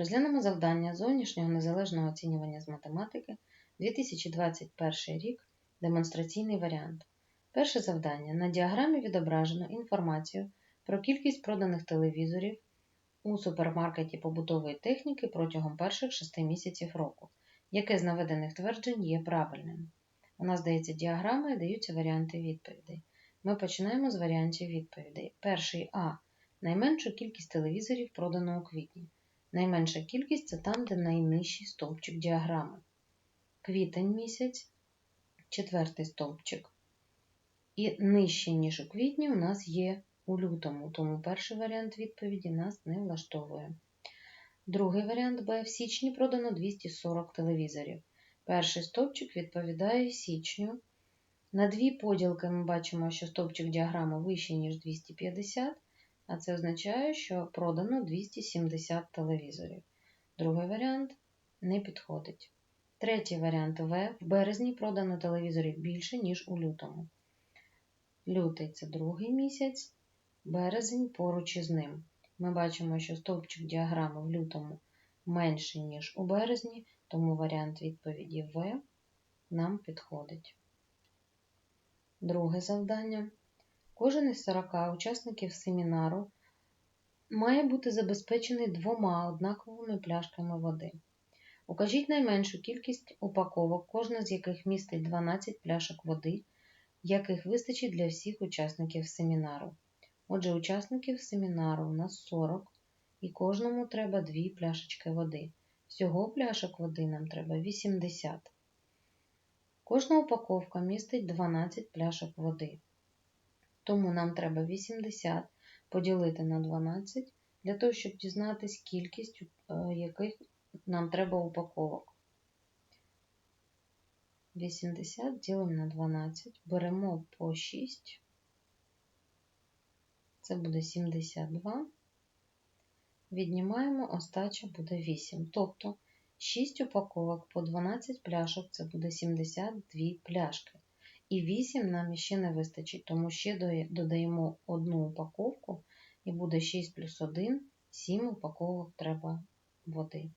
Розглянемо завдання зовнішнього незалежного оцінювання з математики 2021 рік. Демонстраційний варіант. Перше завдання. На діаграмі відображено інформацію про кількість проданих телевізорів у супермаркеті побутової техніки протягом перших 6 місяців року. Яке з наведених тверджень є правильним? У нас дається діаграма і даються варіанти відповідей. Ми починаємо з варіантів відповідей. Перший А. Найменшу кількість телевізорів продано у квітні. Найменша кількість це там, де найнижчий стовпчик діаграми. Квітень місяць, четвертий стовпчик. І нижче, ніж у квітні, у нас є у лютому, тому перший варіант відповіді нас не влаштовує. Другий варіант Б. В січні продано 240 телевізорів. Перший стовпчик відповідає січню. На дві поділки ми бачимо, що стовпчик діаграми вищий, ніж 250, а це означає, що продано 270 телевізорів. Другий варіант не підходить. Третій варіант В. В березні продано телевізорів більше, ніж у лютому. Лютий це другий місяць, березень поруч із ним. Ми бачимо, що стовпчик діаграми в лютому менший, ніж у березні, тому варіант відповіді В нам підходить. Друге завдання. Кожен із 40 учасників семінару має бути забезпечений двома однаковими пляшками води. Укажіть найменшу кількість упаковок, кожна з яких містить 12 пляшок води, яких вистачить для всіх учасників семінару. Отже, учасників семінару у нас 40, і кожному треба 2 пляшечки води. Всього пляшок води нам треба 80. Кожна упаковка містить 12 пляшок води. Тому нам треба 80 поділити на 12 для того, щоб дізнатись кількість, е, яких нам треба упаковок. 80 ділимо на 12, беремо по 6, це буде 72. Віднімаємо, остача буде 8. Тобто 6 упаковок по 12 пляшок це буде 72 пляшки. І 8 нам ще не вистачить, тому ще додаємо одну упаковку і буде 6 плюс 1, 7 упаковок треба води.